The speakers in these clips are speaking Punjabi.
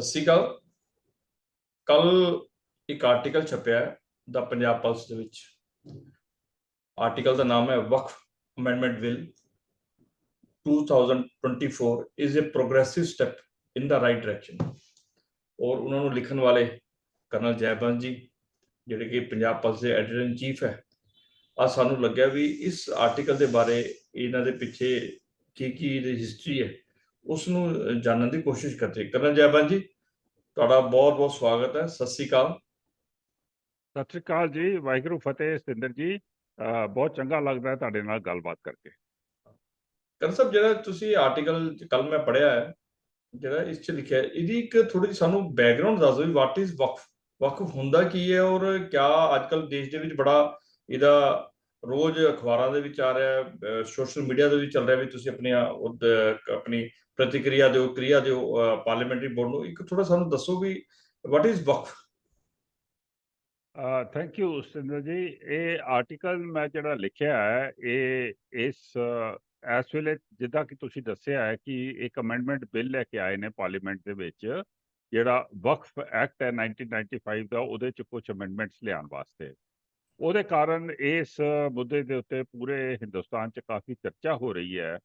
ਸਤਿ ਸ਼੍ਰੀ ਅਕਾਲ। ਕੱਲ ਇੱਕ ਆਰਟੀਕਲ ਛਪਿਆ ਦਾ ਪੰਜਾਬ ਪਲਸ ਦੇ ਵਿੱਚ। ਆਰਟੀਕਲ ਦਾ ਨਾਮ ਹੈ Waqf amendment bill 2024 is a progressive step in the right direction ਔਰ ਉਹਨਾਂ ਨੂੰ ਲਿਖਣ ਵਾਲੇ ਕਰਨਲ ਜੈਬੰਦ ਜੀ, ਜਿਹੜੇ ਕਿ ਪੰਜਾਬ ਪਲਸ ਦੇ ਐਡੀਟਰ ਇਨ ਚੀਫ ਹੈ ਆ ਸਾਨੂੰ ਲੱਗਿਆ ਵੀ ਇਸ ਆਰਟੀਕਲ ਦੇ ਬਾਰੇ ਇਹਨਾਂ ਦੇ ਪਿੱਛੇ ਕੀ ਕੀ ਇਹਦੀ ਹਿਸਟਰੀ ਹੈ। ਉਸ ਨੂੰ ਜਾਣਨ ਦੀ ਕੋਸ਼ਿਸ਼ ਕਰਦੇ ਕਰਨਲ ਜੈਬੰਦ ਜੀ ਤੁਹਾਡਾ ਬਹੁਤ ਬਹੁਤ ਸਵਾਗਤ ਹੈ। ਸਤਿ ਸ੍ਰੀ ਅਕਾਲ। ਸਤਿ ਸ਼੍ਰੀ ਅਕਾਲ ਜੀ। ਵਾਹਿਗੁਰੂ ਫਤਿਹ ਸਤਿੰਦਰ ਜੀ। ਬਹੁਤ ਚੰਗਾ ਲੱਗਦਾ ਹੈ ਤੁਹਾਡੇ ਨਾਲ ਗੱਲਬਾਤ ਕਰਕੇ। ਕਰਨ ਸਾਹਿਬ ਜਿਹੜਾ ਤੁਸੀਂ ਆਰਟੀਕਲ ਕੱਲ ਮੈਂ ਪੜਿਆ ਹੈ ਜਿਹੜਾ ਇਸ 'ਚ ਲਿਖਿਆ ਹੈ, ਇਹਦੀ ਇੱਕ ਥੋੜੀ ਜਿਹੀ ਸਾਨੂੰ ਬੈਕਗ੍ਰਾਉਂਡ ਦੱਸ ਦਿਓ ਵੀ ਵਾਟ ਇਜ਼ ਵਕਫ? ਵਕਫ ਹੁੰਦਾ ਕੀ ਹੈ ਔਰ ਕਿਆ ਅੱਜਕੱਲ ਦੇਸ਼ ਦੇ ਵਿੱਚ ਬੜਾ ਇਹਦਾ ਰੋਜ਼ ਅਖਬਾਰਾਂ ਦੇ ਵਿੱਚ ਆ ਰਿਹਾ ਹੈ ਸੋਸ਼ਲ ਮੀਡੀਆ ਦੇ ਵਿੱਚ ਚੱਲ ਰਿਹਾ ਵੀ ਤੁਸੀਂ ਆਪਣੀ ਆਪਣੀ ਪ੍ਰਤੀਕਿਰਿਆ ਦਿਓ, ਕਿਰਿਆ ਦਿਓ ਪਾਰਲੀਮੈਂਟਰੀ ਬੋਰਡ ਨੂੰ, ਇੱਕ ਥੋੜਾ ਸਾਨੂੰ ਦੱਸੋ ਵੀ what is Waqf? Thank you Satinder ji. ਇਹ ਆਰਟੀਕਲ ਮੈਂ ਜਿਹੜਾ ਲਿਖਿਆ ਹੈ, ਇਹ ਇਸ ਇਸ ਵੇਲੇ ਜਿੱਦਾਂ ਕਿ ਤੁਸੀਂ ਦੱਸਿਆ ਹੈ ਕਿ ਇੱਕ ਅਮੈਂਡਮੈਂਟ ਬਿੱਲ ਲੈ ਕੇ ਆਏ ਨੇ ਪਾਰਲੀਮੈਂਟ ਦੇ ਵਿੱਚ, ਜਿਹੜਾ ਵਕਫ ਐਕਟ ਹੈ 1995 ਦਾ, ਉਹਦੇ ਚ ਕੁਝ ਅਮੈਂਡਮੈਂਟਸ ਲਿਆਉਣ ਵਾਸਤੇ। ਉਹਦੇ ਕਾਰਨ ਇਸ ਮੁੱਦੇ ਦੇ ਉੱਤੇ ਪੂਰੇ ਹਿੰਦੁਸਤਾਨ ਚ ਕਾਫੀ ਚਰਚਾ ਹੋ ਰਹੀ ਹੈ।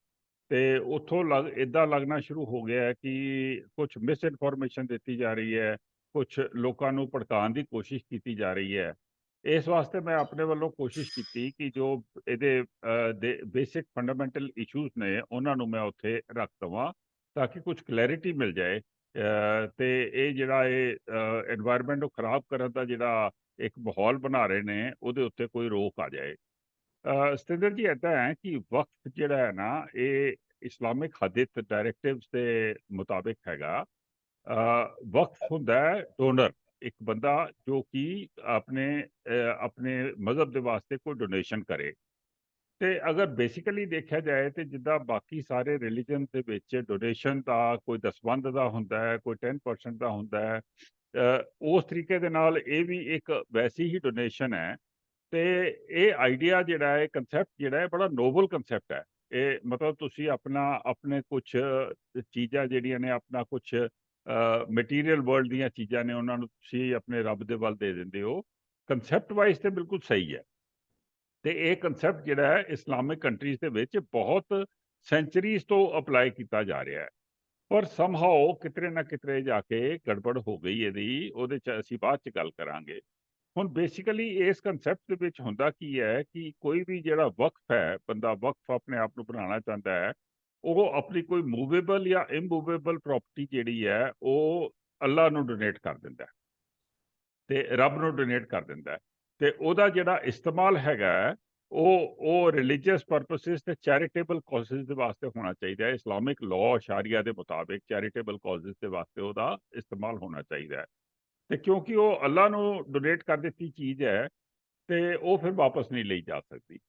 ਤੇ ਉੱਥੋਂ ਲੱਗ ਇਦਾਂ ਲੱਗਣਾ ਸ਼ੁਰੂ ਹੋ ਗਿਆ ਕਿ ਕੁਝ ਮਿਸ ਇਨਫੋਰਮੇਸ਼ਨ ਦਿੱਤੀ ਜਾ ਰਹੀ ਹੈ ਕੁਝ ਲੋਕਾਂ ਨੂੰ ਭੜਕਾਉਣ ਦੀ ਕੋਸ਼ਿਸ਼ ਕੀਤੀ ਜਾ ਰਹੀ ਹੈ। ਇਸ ਵਾਸਤੇ ਮੈਂ ਆਪਣੇ ਵੱਲੋਂ ਕੋਸ਼ਿਸ਼ ਕੀਤੀ ਕਿ ਜੋ ਇਹਦੇ ਬੇਸਿਕ ਫੰਡਾਮੈਂਟਲ ਇਸ਼ੂਜ਼ ਨੇ, ਉਹਨਾਂ ਨੂੰ ਮੈਂ ਉੱਥੇ ਰੱਖ ਦਵਾਂ ਤਾਂ ਕਿ ਕੁਝ ਕਲੈਰਿਟੀ ਮਿਲ ਜਾਏ। ਤੇ ਇਹ ਜਿਹੜਾ ਇਹ এনवायरमेंट ਨੂੰ ਖਰਾਬ ਕਰਨ ਦਾ ਜਿਹੜਾ ਇੱਕ ਮਾਹੌਲ ਬਣਾ ਰਹੇ ਨੇ, ਉਹਦੇ ਉੱਤੇ ਕੋਈ ਰੋਕ ਆ ਜਾਏ। ਸਤਿੰਦਰ ਜੀ, ਏਦਾਂ ਹੈ ਕਿ ਵਕਫ ਜਿਹੜਾ ਹੈ ਨਾ, ਇਹ ਇਸਲਾਮਿਕ ਹਦੀਥ ਡਾਇਰੈਕਟਿਵਸ ਦੇ ਮੁਤਾਬਿਕ ਹੈਗਾ। ਵਕਫ ਹੁੰਦਾ ਹੈ ਡੋਨਰ ਇੱਕ ਬੰਦਾ ਜੋ ਕਿ ਆਪਣੇ ਆਪਣੇ ਮਜ਼ਹਬ ਦੇ ਵਾਸਤੇ ਕੋਈ ਡੋਨੇਸ਼ਨ ਕਰੇ। ਤੇ ਅਗਰ ਬੇਸਿਕਲੀ ਦੇਖਿਆ ਜਾਏ ਤੇ ਜਿੱਦਾਂ ਬਾਕੀ ਸਾਰੇ ਰਿਲੀਜਨ ਦੇ ਵਿੱਚ ਡੋਨੇਸ਼ਨ ਦਾ ਕੋਈ ਦਸਵੰਧ ਦਾ ਹੁੰਦਾ ਹੈ, ਕੋਈ 10% ਦਾ ਹੁੰਦਾ ਹੈ ਉਸ ਤਰੀਕੇ ਦੇ ਨਾਲ ਇਹ ਵੀ ਇੱਕ ਵੈਸੀ ਹੀ ਡੋਨੇਸ਼ਨ ਹੈ ਤੇ ਇਹ ਆਈਡੀਆ ਜਿਹੜਾ ਹੈ ਕਨਸੈਪਟ ਜਿਹੜਾ ਹੈ, ਬੜਾ ਨੋਬਲ ਕਨਸੈਪਟ ਹੈ। ਇਹ ਮਤਲਬ ਤੁਸੀਂ ਆਪਣਾ, ਆਪਣੇ ਕੁਝ ਚੀਜ਼ਾਂ ਜਿਹੜੀਆਂ ਨੇ, ਆਪਣਾ ਕੁਝ ਮਟੀਰੀਅਲ ਵਰਲਡ ਦੀਆਂ ਚੀਜ਼ਾਂ ਨੇ, ਉਹਨਾਂ ਨੂੰ ਤੁਸੀਂ ਆਪਣੇ ਰੱਬ ਦੇ ਵੱਲ ਦੇ ਦਿੰਦੇ ਹੋ। ਕਨਸੈਪਟ ਵਾਈਜ਼ ਤੇ ਬਿਲਕੁਲ ਸਹੀ ਹੈ। ਤੇ ਇਹ ਕਨਸੈਪਟ ਜਿਹੜਾ ਹੈ ਇਸਲਾਮਿਕ ਕੰਟਰੀਜ਼ ਦੇ ਵਿੱਚ ਬਹੁਤ ਸੈਂਚਰੀਜ਼ ਤੋਂ ਅਪਲਾਈ ਕੀਤਾ ਜਾ ਰਿਹਾ ਹੈ। ਪਰ ਸਮਹਾਉ ਕਿਤਰੇ ਨਾ ਕਿਤਰੇ ਜਾ ਕੇ ਗੜਬੜ ਹੋ ਗਈ ਇਹਦੀ, ਉਹਦੇ ਚ ਅਸੀਂ ਬਾਅਦ ਚ ਗੱਲ ਕਰਾਂਗੇ। ਹੁਣ ਬੇਸਿਕਲੀ ਇਸ ਕਨਸੈਪਟ ਦੇ ਵਿੱਚ ਹੁੰਦਾ ਕੀ ਹੈ ਕਿ ਕੋਈ ਵੀ ਜਿਹੜਾ ਵਕਫ ਹੈ, ਬੰਦਾ ਵਕਫ ਆਪਣੇ ਆਪ ਨੂੰ ਬਣਾਉਣਾ ਚਾਹੁੰਦਾ ਹੈ, ਉਹ ਆਪਣੀ ਕੋਈ ਮੂਵੇਬਲ ਜਾਂ ਇਮੂਵੇਬਲ ਪ੍ਰਾਪਰਟੀ ਜਿਹੜੀ ਹੈ, ਉਹ ਅੱਲਾ ਨੂੰ ਡੋਨੇਟ ਕਰ ਦਿੰਦਾ ਹੈ ਤੇ ਰੱਬ ਨੂੰ ਡੋਨੇਟ ਕਰ ਦਿੰਦਾ ਹੈ ਤੇ ਉਹਦਾ ਜਿਹੜਾ ਇਸਤੇਮਾਲ ਹੈਗਾ ਉਹ ਉਹ ਰਿਲੀਜੀਅਸ ਪਰਪਸਿਸ ਤੇ ਚੈਰੀਟੇਬਲ ਕਾਜ਼ਸ ਦੇ ਵਾਸਤੇ ਹੋਣਾ ਚਾਹੀਦਾ ਹੈ ਇਸਲਾਮਿਕ ਲਾਅ ਸ਼ਾਰੀਆ ਦੇ ਮੁਤਾਬਿਕ ਚੈਰੀਟੇਬਲ ਕਾਜ਼ਸ ਦੇ ਵਾਸਤੇ ਉਹਦਾ ਇਸਤੇਮਾਲ ਹੋਣਾ ਚਾਹੀਦਾ ਹੈ। ਤੇ ਕਿਉਂਕਿ ਉਹ ਅੱਲਾ ਨੂੰ ਡੋਨੇਟ ਕਰ ਦਿੱਤੀ ਚੀਜ਼ ਹੈ ਤੇ ਉਹ ਫਿਰ ਵਾਪਸ ਨਹੀਂ ਲਈ ਜਾ ਸਕਦੀ।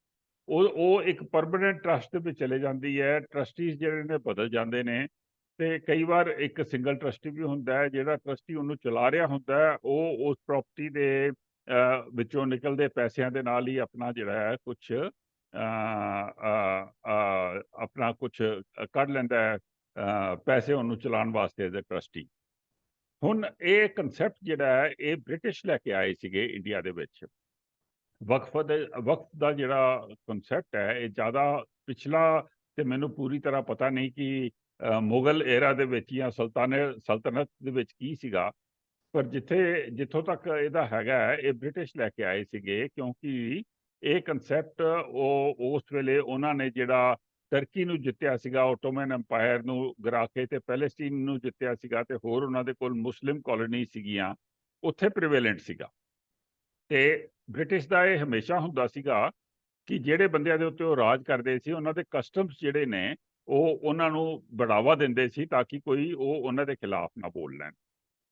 ਉਹ ਉਹ ਇੱਕ ਪਰਮਨੈਂਟ ਟਰਸਟ ਦੇ ਵਿੱਚ ਚਲੇ ਜਾਂਦੀ ਹੈ ਟਰਸਟੀਜ਼ ਜਿਹੜੇ ਨੇ ਬਦਲ ਜਾਂਦੇ ਨੇ ਤੇ ਕਈ ਵਾਰ ਇੱਕ ਸਿੰਗਲ ਟਰਸਟੀ ਵੀ ਹੁੰਦਾ ਹੈ, ਜਿਹੜਾ ਟਰਸਟੀ ਉਹਨੂੰ ਚਲਾ ਰਿਹਾ ਹੁੰਦਾ ਹੈ, ਉਹ ਉਸ ਪ੍ਰਾਪਰਟੀ ਦੇ ਵਿੱਚੋਂ ਨਿਕਲਦੇ ਪੈਸਿਆਂ ਦੇ ਨਾਲ ਹੀ ਆਪਣਾ ਜਿਹੜਾ ਹੈ ਕੁਝ ਆਪਣਾ ਕੁਝ ਕੱਢ ਲੈਂਦਾ ਹੈ ਪੈਸੇ ਉਹਨੂੰ ਚਲਾਉਣ ਵਾਸਤੇ ਐਜ਼ ਟਰਸਟੀ ਹੁਣ ਇਹ ਕਨਸੈਪਟ ਜਿਹੜਾ ਹੈ, ਇਹ ਬ੍ਰਿਟਿਸ਼ ਲੈ ਕੇ ਆਏ ਸੀਗੇ ਇੰਡੀਆ ਦੇ ਵਿੱਚ। ਵਕਫ ਦੇ, ਵਕਫ ਦਾ ਜਿਹੜਾ ਕਨਸੈਪਟ ਹੈ, ਇਹ ਜ਼ਿਆਦਾ ਪਿਛਲਾ ਤੇ ਮੈਨੂੰ ਪੂਰੀ ਤਰ੍ਹਾਂ ਪਤਾ ਨਹੀਂ ਕਿ ਮੁਗਲ ਏਰਾ ਦੇ ਵਿੱਚ ਜਾਂ ਸੁਲਤਾਨੇ, ਸਲਤਨਤ ਦੇ ਵਿੱਚ ਕੀ ਸੀਗਾ। ਪਰ ਜਿੱਥੇ, ਜਿੱਥੋਂ ਤੱਕ ਇਹਦਾ ਹੈਗਾ ਇਹ ਬ੍ਰਿਟਿਸ਼ ਲੈ ਕੇ ਆਏ ਸੀਗੇ ਕਿਉਂਕਿ ਇਹ ਕਨਸੈਪਟ ਉਹ, ਉਸ ਵੇਲੇ ਉਹਨਾਂ ਨੇ ਜਿਹੜਾ ਟਰਕੀ ਨੂੰ ਜਿੱਤਿਆ ਸੀਗਾ ਆਟੋਮਨ ਐਮਪਾਇਰ ਨੂੰ ਗਿਰਾ ਕੇ ਤੇ ਪੈਲੇਸਟੀਨ ਨੂੰ ਜਿੱਤਿਆ ਸੀਗਾ ਤੇ ਹੋਰ ਉਹਨਾਂ ਦੇ ਕੋਲ ਮੁਸਲਿਮ ਕਾਲੋਨੀ ਸੀਗੀਆਂ, ਉੱਥੇ ਪ੍ਰੀਵੇਲੈਂਟ ਸੀਗਾ। ਤੇ ਬ੍ਰਿਟਿਸ਼ ਦਾ ਇਹ ਹਮੇਸ਼ਾ ਹੁੰਦਾ ਸੀਗਾ ਕਿ ਜਿਹੜੇ ਬੰਦਿਆਂ ਦੇ ਉੱਤੇ ਉਹ ਰਾਜ ਕਰਦੇ ਸੀ, ਉਹਨਾਂ ਦੇ ਕਸਟਮਸ ਜਿਹੜੇ ਨੇ, ਉਹ ਉਹਨਾਂ ਨੂੰ ਬੜਾਵਾ ਦਿੰਦੇ ਸੀ ਤਾਂ ਕਿ ਕੋਈ ਉਹ ਉਹਨਾਂ ਦੇ ਖਿਲਾਫ ਨਾ ਬੋਲ ਲੈਣ।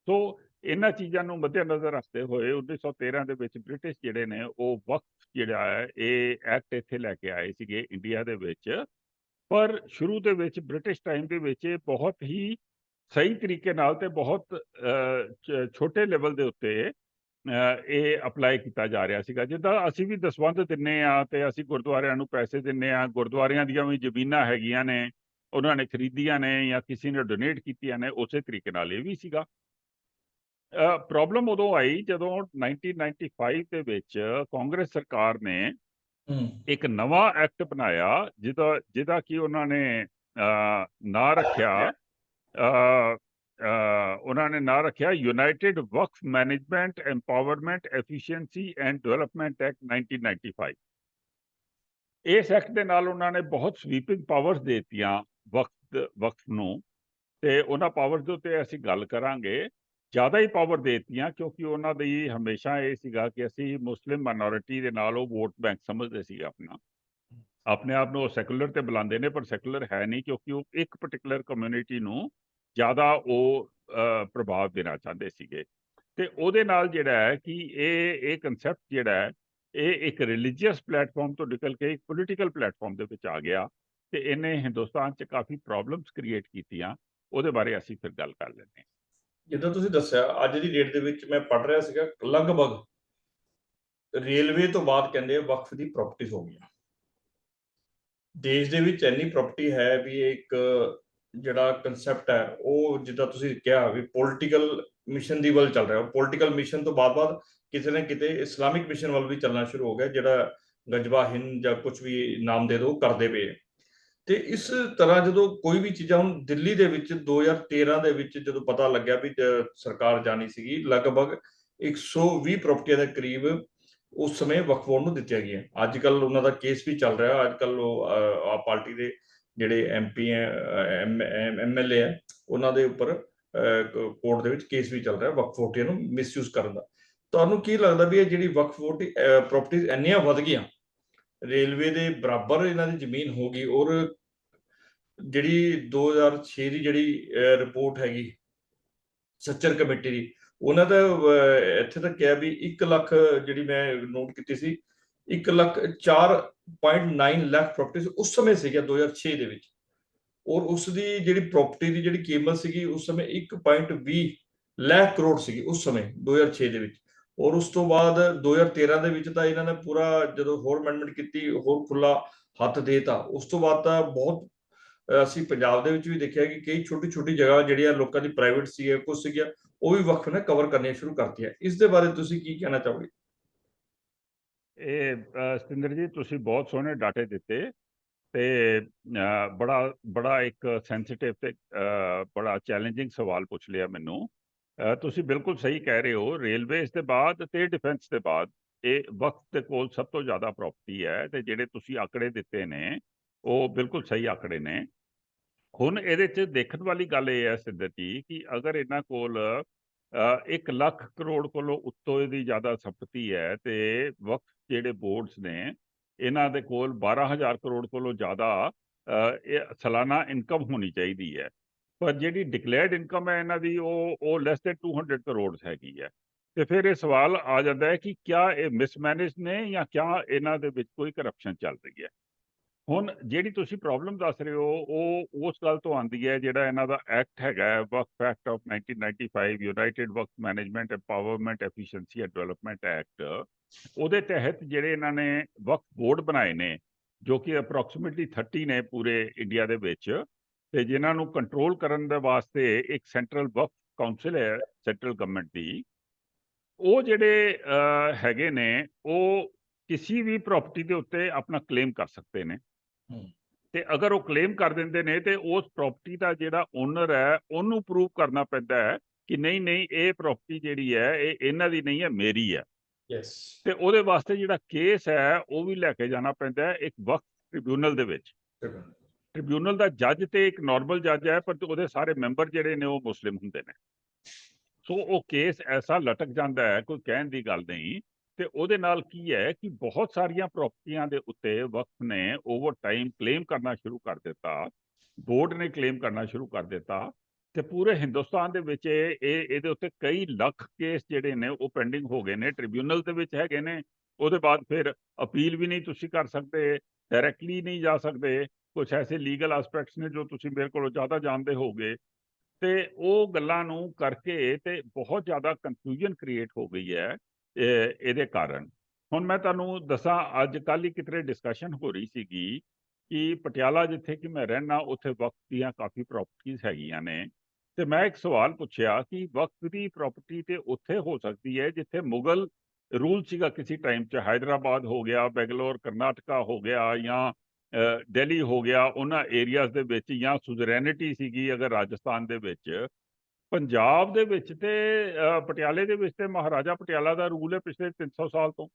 ਸੋ ਇਹਨਾਂ ਚੀਜ਼ਾਂ ਨੂੰ ਮੱਦੇਨਜ਼ਰ ਰੱਖਦੇ ਹੋਏ 1913 ਦੇ ਵਿੱਚ ਬ੍ਰਿਟਿਸ਼ ਜਿਹੜੇ ਨੇ, ਉਹ ਵਕਫ ਜਿਹੜਾ ਹੈ, ਇਹ ਐਕਟ ਇੱਥੇ ਲੈ ਕੇ ਆਏ ਸੀਗੇ ਇੰਡੀਆ ਦੇ ਵਿੱਚ। ਪਰ ਸ਼ੁਰੂ ਦੇ ਵਿੱਚ, ਬ੍ਰਿਟਿਸ਼ ਟਾਈਮ ਦੇ ਵਿੱਚ ਇਹ ਬਹੁਤ ਹੀ ਸਹੀ ਤਰੀਕੇ ਨਾਲ ਤੇ ਬਹੁਤ ਛ- ਛੋਟੇ ਲੈਵਲ ਦੇ ਉੱਤੇ ਇਹ ਅਪਲਾਈ ਕੀਤਾ ਜਾ ਰਿਹਾ ਸੀਗਾ। ਜਿੱਦਾਂ ਅਸੀਂ ਵੀ ਦਸਵੰਧ ਦਿੰਨੇ ਆ ਤੇ ਅਸੀਂ ਗੁਰਦੁਆਰਿਆਂ ਨੂੰ ਪੈਸੇ ਦਿੰਨੇ ਆ, ਗੁਰਦੁਆਰਿਆਂ ਦੀਆਂ ਵੀ ਜ਼ਮੀਨਾਂ ਹੈਗੀਆਂ ਨੇ, ਉਹਨਾਂ ਨੇ ਖਰੀਦੀਆਂ ਨੇ ਜਾਂ ਕਿਸੇ ਨੇ ਡੋਨੇਟ ਕੀਤੀਆਂ ਨੇ, ਉਸੇ ਤਰੀਕੇ ਨਾਲ ਇਹ ਵੀ ਸੀਗਾ। ਪ੍ਰੋਬਲਮ ਉਦੋਂ ਆਈ ਜਦੋਂ 1995 ਦੇ ਵਿੱਚ ਕਾਂਗਰਸ ਸਰਕਾਰ ਨੇ ਇੱਕ ਨਵਾਂ ਐਕਟ ਬਣਾਇਆ ਜਿਹਦਾ ਜਿਹਦਾ ਕਿ ਉਹਨਾਂ ਨੇ ਨਾਂ ਰੱਖਿਆ ਉਹਨਾਂ ਨੇ ਨਾਂ ਰੱਖਿਆ United Waqf management empowerment efficiency and development act 1995 ਇਸ ਐਕਟ ਦੇ ਨਾਲ ਉਹਨਾਂ ਨੇ ਬਹੁਤ ਸਵੀਪਿੰਗ ਪਾਵਰਸ ਦਿੱਤੀਆਂ ਵਕਫ ਵਕਫ ਨੂੰ। ਤੇ ਉਹਨਾਂ ਪਾਵਰਸ ਦੇ ਉੱਤੇ ਅਸੀਂ ਗੱਲ ਕਰਾਂਗੇ। ਜ਼ਿਆਦਾ ਹੀ ਪਾਵਰ ਦੇ ਦਿੱਤੀਆਂ ਕਿਉਂਕਿ ਉਹਨਾਂ ਦੀ ਹਮੇਸ਼ਾ ਇਹ ਸੀਗਾ ਕਿ ਅਸੀਂ ਮੁਸਲਿਮ ਮਾਈਨੋਰਿਟੀ ਦੇ ਨਾਲ ਉਹ ਵੋਟ ਬੈਂਕ ਸਮਝਦੇ ਸੀ ਆਪਣਾ। ਆਪਣੇ ਆਪ ਨੂੰ ਉਹ ਸੈਕੂਲਰ ਤੇ ਬੁਲਾਉਂਦੇ ਨੇ, ਪਰ ਸੈਕੂਲਰ ਹੈ ਨਹੀਂ ਕਿਉਂਕਿ ਉਹ ਇੱਕ ਪਾਰਟਿਕੂਲਰ ਕਮਿਊਨਿਟੀ ਨੂੰ ਜ਼ਿਆਦਾ ਉਹ ਪ੍ਰਭਾਵ ਦੇਣਾ ਚਾਹੁੰਦੇ ਸੀਗੇ। ਤੇ ਉਹਦੇ ਨਾਲ ਜਿਹੜਾ ਹੈ ਕਿ ਇਹ ਇਹ ਕਨਸੈਪਟ ਜਿਹੜਾ ਹੈ, ਇਹ ਇੱਕ ਰਿਲੀਜੀਅਸ ਪਲੇਟਫਾਰਮ ਤੋਂ ਨਿਕਲ ਕੇ ਇੱਕ ਪੋਲੀਟੀਕਲ ਪਲੇਟਫਾਰਮ ਦੇ ਵਿੱਚ ਆ ਗਿਆ ਤੇ ਇਹਨੇ ਹਿੰਦੁਸਤਾਨ 'ਚ ਕਾਫੀ ਪ੍ਰੋਬਲਮਸ ਕ੍ਰੀਏਟ ਕੀਤੀਆਂ। ਉਹਦੇ ਬਾਰੇ ਅਸੀਂ ਫਿਰ ਗੱਲ ਕਰ ਲੈਂਦੇ ਹਾਂ। ਜਿੱਦਾਂ ਤੁਸੀਂ ਦੱਸਿਆ, ਅੱਜ ਦੀ ਡੇਟ ਦੇ ਵਿੱਚ ਮੈਂ ਪੜ ਰਿਹਾ ਸੀਗਾ ਲਗਭਗ ਰੇਲਵੇ ਤੋਂ ਬਾਅਦ ਕਹਿੰਦੇ ਆ ਵਕਫ ਦੀ ਪ੍ਰਾਪਰਟੀਆਂ ਹੋ ਗਈਆਂ। ਦੇਸ਼ ਦੇ ਵਿੱਚ ਇੰਨੀ ਪ੍ਰਾਪਰਟੀ ਹੈ ਵੀ ਇੱਕ ਜਿਹੜਾ ਕਨਸੈਪਟ ਹੈ, ਉਹ ਜਿੱਦਾਂ ਤੁਸੀਂ ਕਿਹਾ ਵੀ ਪੋਲਿਟੀਕਲ ਮਿਸ਼ਨ ਦੀ ਵੱਲ ਚੱਲ ਰਿਹਾ। ਪੋਲਿਟੀਕਲ ਮਿਸ਼ਨ ਤੋਂ ਬਾਅਦ-ਬਾਅਦ ਕਿਤੇ ਨਾ ਕਿਤੇ ਇਸਲਾਮਿਕ ਮਿਸ਼ਨ ਵੱਲ ਵੀ ਚੱਲਣਾ ਸ਼ੁਰੂ ਹੋ ਗਿਆ, ਜਿਹੜਾ ਗਜਵਾ ਹਿੰਦ ਜਾਂ ਕੁਝ ਵੀ ਨਾਮ ਦੇ ਦੋ ਕਰਦੇ ਪਏ ਤੇ ਇਸ ਤਰ੍ਹਾਂ ਜਦੋਂ ਕੋਈ ਵੀ ਚੀਜ਼ਾਂ ਹੁਣ ਦਿੱਲੀ ਦੇ ਵਿੱਚ 2013 ਦੇ ਵਿੱਚ ਜਦੋਂ ਪਤਾ ਲੱਗਿਆ ਵੀ ਜ- ਸਰਕਾਰ ਜਾਣੀ ਸੀਗੀ ਲਗਭਗ 120 ਪ੍ਰਾਪਰਟੀਆਂ ਦੇ ਕਰੀਬ ਉਸ ਸਮੇਂ ਵਕਫ ਬੋਰਡ ਨੂੰ ਦਿੱਤੀਆਂ ਗਈਆਂ। ਅੱਜ ਕੱਲ ਉਹਨਾਂ ਦਾ ਕੇਸ ਵੀ ਚੱਲ ਰਿਹਾ। ਅੱਜ ਕੱਲ ਉਹ ਅਹ, ਪਾਰਟੀ ਦੇ ਜਿਹੜੇ ਐਮਪੀ ਹੈ ਐਮਐਲਏ ਹੈ ਉਹਨਾਂ ਦੇ ਉੱਪਰ ਕੋਰਟ ਦੇ ਵਿੱਚ ਕੇਸ ਵੀ ਚੱਲ ਰਿਹਾ ਵਕਫ ਬੋਰਡਾਂ ਨੂੰ ਮਿਸਯੂਜ਼ ਕਰਨ ਦਾ। ਤੁਹਾਨੂੰ ਕੀ ਲੱਗਦਾ ਵੀ ਇਹ ਜਿਹੜੀ ਵਕਫ ਬੋਰਡ ਪ੍ਰਾਪਰਟੀਆਂ ਇੰਨੀਆਂ ਵੱਧ ਗਈਆਂ? ਰੇਲਵੇ ਦੇ ਬਰਾਬਰ ਇਹਨਾਂ ਦੀ ਜ਼ਮੀਨ ਹੋ ਗਈ ਔਰ ਜਿਹੜੀ 2006 ਦੀ ਜਿਹੜੀ ਰਿਪੋਰਟ ਹੈਗੀ, ਸੱਚਰ ਕਮੇਟੀ ਦੀ, ਉਹਨਾਂ ਦਾ ਇੱਥੇ ਤੱਕ ਕਿਹਾ ਵੀ 1 ਲੱਖ ਜਿਹੜੀ ਮੈਂ ਨੋਟ ਕੀਤੀ ਸੀ 1 ਲੱਖ 4.9 ਲੱਖ ਪ੍ਰਾਪਰਟੀਆਂ ਉਸ ਸਮੇਂ ਸੀਗਾ 2006 ਦੇ ਵਿੱਚ। ਔਰ ਉਸ ਦੀ ਜਿਹੜੀ ਪ੍ਰਾਪਰਟੀ ਦੀ ਜਿਹੜੀ ਕੀਮਤ ਸੀਗੀ ਉਸ ਸਮੇਂ 1.20 ਲੱਖ ਕਰੋੜ ਸੀਗੀ ਉਸ ਸਮੇਂ 2006 ਦੇ ਵਿੱਚ। ਔਰ ਉਸ ਤੋਂ ਬਾਅਦ 2013 ਦੇ ਵਿੱਚ ਤਾਂ ਇਹਨਾਂ ਨੇ ਪੂਰਾ ਜਦੋਂ ਹੋਰ ਅਮੈਂਡਮੈਂਟ ਕੀਤੀ, ਹੋਰ ਖੁੱਲਾ ਹੱਥ ਦੇਤਾ। ਉਸ ਤੋਂ ਬਾਅਦ ਤਾਂ ਬਹੁਤ ਅਸੀਂ ਪੰਜਾਬ ਦੇ ਵਿੱਚ ਵੀ ਦੇਖਿਆ ਕਿ ਕਈ ਛੋਟੀ ਛੋਟੀ ਜਗ੍ਹਾ ਜਿਹੜੀਆਂ ਲੋਕਾਂ ਦੀ ਪ੍ਰਾਈਵੇਟ ਸੀ ਕੁਝ ਸੀਗੀਆਂ, ਉਹ ਵੀ ਵਕਫ ਨੇ ਕਵਰ ਕਰਨੀਆਂ ਸ਼ੁਰੂ ਕਰਤੀਆਂ। ਇਸ ਦੇ ਬਾਰੇ ਤੁਸੀਂ ਕੀ ਕਹਿਣਾ ਚਾਹੋਗੇ? ਇਹ ਸਤਿੰਦਰ ਜੀ, ਤੁਸੀਂ ਬਹੁਤ ਸੋਹਣੇ ਡਾਟੇ ਦਿੱਤੇ ਤੇ ਬੜਾ ਬੜਾ ਇੱਕ ਸੈਂਸਿਟਿਵ ਤੇ ਬੜਾ ਚੈਲੰਜਿੰਗ ਸਵਾਲ ਪੁੱਛ ਲਿਆ ਮੈਨੂੰ। ਤੁਸੀਂ ਬਿਲਕੁਲ ਸਹੀ ਕਹਿ ਰਹੇ ਹੋ ਰੇਲਵੇਜ਼ ਦੇ ਬਾਅਦ ਤੇ ਡਿਫੈਂਸ ਦੇ ਬਾਅਦ। ਇਹ ਵਕਤ ਦੇ ਕੋਲ ਸਭ ਤੋਂ ਜ਼ਿਆਦਾ ਪ੍ਰਾਪਰਟੀ ਹੈ ਤੇ ਜਿਹੜੇ ਤੁਸੀਂ ਆંકੜੇ ਦਿੱਤੇ ਨੇ ਉਹ ਬਿਲਕੁਲ ਸਹੀ ਆંકੜੇ ਨੇ। ਹੁਣ ਇਹਦੇ 'ਚ ਦੇਖਣ ਵਾਲੀ ਗੱਲ ਇਹ ਹੈ ਸਿੱਧਤ ਜੀ ਕਿ ਅਗਰ ਇਹਨਾਂ ਕੋਲ ਅ, 1 ਲੱਖ ਕਰੋੜ ਕੋਲੋਂ ਉੱਤੋਂ ਇਹਦੀ ਜ਼ਿਆਦਾ ਸੰਪਤੀ ਹੈ ਤੇ ਵਕਤ ਜਿਹੜੇ ਬੋਰਡਸ ਨੇ ਇਹਨਾਂ ਦੇ ਕੋਲ 12000 ਕਰੋੜ ਕੋਲੋਂ ਜ਼ਿਆਦਾ ਇਹ ਸਾਲਾਨਾ ਇਨਕਮ ਹੋਣੀ ਚਾਹੀਦੀ ਹੈ। ਪਰ ਜਿਹੜੀ ਡਿਕਲੇਅਰਡ ਇਨਕਮ ਹੈ ਇਹਨਾਂ ਦੀ, ਉਹ ਉਹ ਲੈਸ ਦੈਨ 200 ਕਰੋੜ ਹੈਗੀ ਹੈ। ਤੇ ਫਿਰ ਇਹ ਸਵਾਲ ਆ ਜਾਂਦਾ ਹੈ ਕਿ ਕਿਆ ਇਹ ਮਿਸਮੈਨੇਜ ਨੇ ਜਾਂ ਕਿਆ ਇਹਨਾਂ ਦੇ ਵਿੱਚ ਕੋਈ ਕਰਪਸ਼ਨ ਚੱਲ ਰਹੀ ਹੈ? ਹੁਣ ਜਿਹੜੀ ਤੁਸੀਂ ਪ੍ਰੋਬਲਮ ਦੱਸ ਰਹੇ ਹੋ, ਉਹ, ਉਸ ਗੱਲ ਤੋਂ ਆਉਂਦੀ ਹੈ ਜਿਹੜਾ ਇਹਨਾਂ ਦਾ ਐਕਟ ਹੈਗਾ ਵਕਫ act of 1995 united Waqf management empowerment efficiency and development act ਉਹਦੇ ਤਹਿਤ ਜਿਹੜੇ ਇਹਨਾਂ ਨੇ ਵਕਫ ਬੋਰਡ ਬਣਾਏ ਨੇ, ਜੋ ਕਿ ਅਪਰੋਕਸੀਮੇਟਲੀ 30 ਨੇ ਪੂਰੇ ਇੰਡੀਆ ਦੇ ਵਿੱਚ ਤੇ ਜਿਨ੍ਹਾਂ ਨੂੰ ਕੰਟਰੋਲ ਕਰਨ ਦੇ ਵਾਸਤੇ ਇੱਕ ਸੈਂਟਰਲ ਵਕਫ ਕਾਉਂਸਲ ਹੈ ਸੈਂਟਰਲ ਗਵਰਨਮੈਂਟ ਦੀ ਉਹ ਜਿਹੜੇ ਹੈਗੇ ਨੇ ਉਹ ਕਿਸੇ ਵੀ ਪ੍ਰਾਪਰਟੀ ਦੇ ਉੱਤੇ ਆਪਣਾ ਕਲੇਮ ਕਰ ਸਕਦੇ ਨੇ। ਤੇ ਅਗਰ ਉਹ ਕਲੇਮ ਕਰ ਦਿੰਦੇ ਨੇ ਤੇ ਉਸ ਪ੍ਰਾਪਰਟੀ ਦਾ ਜਿਹੜਾ ਓਨਰ ਹੈ ਉਹਨੂੰ ਪ੍ਰੂਵ ਕਰਨਾ ਪੈਂਦਾ ਹੈ ਕਿ ਨਹੀਂ ਨਹੀਂ ਇਹ ਪ੍ਰਾਪਰਟੀ ਜਿਹੜੀ ਹੈ ਇਹ ਇਹਨਾਂ ਦੀ ਨਹੀਂ ਹੈ ਮੇਰੀ ਹੈ। ਯੈਸ ਤੇ ਉਹਦੇ ਵਾਸਤੇ ਜਿਹੜਾ ਕੇਸ ਹੈ ਉਹ ਵੀ ਲੈ ਕੇ ਜਾਣਾ ਪੈਂਦਾ ਹੈ ਇੱਕ ਵਕਫ ਟ੍ਰਿਬਿਊਨਲ ਦੇ ਵਿੱਚ। ਟ੍ਰਿਬਿਊਨਲ ਦਾ ਜੱਜ ਤੇ ਇੱਕ ਨਾਰਮਲ ਜੱਜ ਹੈ, ਪਰ ਉਹਦੇ ਸਾਰੇ ਮੈਂਬਰ ਜਿਹੜੇ ਨੇ ਉਹ ਮੁਸਲਿਮ ਹੁੰਦੇ ਨੇ। ਸੋ ਉਹ ਕੇਸ ਐਸਾ ਲਟਕ ਜਾਂਦਾ ਹੈ, ਕੋਈ ਕਹਿਣ ਦੀ ਗੱਲ ਨਹੀਂ। ਤੇ ਉਹਦੇ ਨਾਲ ਕੀ ਹੈ ਕਿ ਬਹੁਤ ਸਾਰੀਆਂ ਪ੍ਰਾਪਰਟੀਆਂ ਦੇ ਉੱਤੇ ਵਕਫ ਨੇ ਓਵਰ ਟਾਈਮ ਕਲੇਮ ਕਰਨਾ ਸ਼ੁਰੂ ਕਰ ਦਿੱਤਾ ਬੋਰਡ ਨੇ ਕਲੇਮ ਕਰਨਾ ਸ਼ੁਰੂ ਕਰ ਦਿੱਤਾ, ਤੇ ਪੂਰੇ ਹਿੰਦੁਸਤਾਨ ਦੇ ਵਿੱਚ ਇਹ, ਇਹ- ਇਹਦੇ ਉੱਤੇ ਕਈ ਲੱਖ ਕੇਸ ਜਿਹੜੇ ਨੇ ਉਹ ਪੈਂਡਿੰਗ ਹੋ ਗਏ ਨੇ ਟ੍ਰਿਬਿਊਨਲ ਦੇ ਵਿੱਚ ਹੈਗੇ ਨੇ। ਉਹਦੇ ਬਾਅਦ ਫਿਰ ਅਪੀਲ ਵੀ ਨਹੀਂ ਤੁਸੀਂ ਕਰ ਸਕਦੇ ਡਾਇਰੈਕਟਲੀ ਨਹੀਂ ਜਾ ਸਕਦੇ। ਕੁਝ ਐਸੇ ਲੀਗਲ ਐਸਪੈਕਟਸ ਨੇ ਜੋ ਤੁਸੀਂ ਮੇਰੇ ਕੋਲੋਂ ਜ਼ਿਆਦਾ ਜਾਣਦੇ ਹੋਗੇ ਤੇ ਉਹ ਗੱਲਾਂ ਨੂੰ ਕਰਕੇ ਤੇ ਬਹੁਤ ਜ਼ਿਆਦਾ ਕਨਫਿਊਜ਼ਨ ਕ੍ਰੀਏਟ ਹੋ ਗਈ ਹੈ, ਇਹ- ਇਹਦੇ ਕਾਰਨ। ਹੁਣ ਮੈਂ ਤੁਹਾਨੂੰ ਦੱਸਾਂ, ਅੱਜ ਕੱਲ੍ਹ ਹੀ ਕਿਤੇ ਡਿਸਕਸ਼ਨ ਹੋ ਰਹੀ ਸੀਗੀ ਕਿ ਪਟਿਆਲਾ ਜਿੱਥੇ ਕਿ ਮੈਂ ਰਹਿਣਾ ਉੱਥੇ ਵਕਤ ਦੀਆਂ ਕਾਫੀ ਪ੍ਰਾਪਰਟੀਆਂ ਹੈਗੀਆਂ ਨੇ। ਤੇ ਮੈਂ ਇੱਕ ਸਵਾਲ ਪੁੱਛਿਆ ਕਿ ਵਕਤ ਦੀ ਪ੍ਰਾਪਰਟੀ ਤੇ ਉੱਥੇ ਹੋ ਸਕਦੀ ਹੈ ਜਿੱਥੇ ਮੁਗਲ ਰੂਲ ਸੀਗਾ ਕਿਸੇ ਟਾਈਮ 'ਚ, ਹੈਦਰਾਬਾਦ ਹੋ ਗਿਆ, ਬੈਂਗਲੌਰ, ਕਰਨਾਟਕਾ ਹੋ ਗਿਆ ਜਾਂ ਦਿੱਲੀ ਹੋ ਗਿਆ, ਉਹਨਾਂ ਏਰੀਆਜ਼ ਦੇ ਵਿੱਚ ਜਾਂ ਸੁਜ਼ਰੈਨਿਟੀ ਸੀਗੀ ਅਗਰ ਰਾਜਸਥਾਨ ਦੇ ਵਿੱਚ, ਪੰਜਾਬ ਦੇ ਵਿੱਚ ਤੇ ਪਟਿਆਲੇ ਦੇ ਵਿੱਚ ਤੇ ਮਹਾਰਾਜਾ ਪਟਿਆਲਾ ਦਾ ਰੂਲ ਹੈ ਪਿਛਲੇ 300 ਸਾਲ ਤੋਂ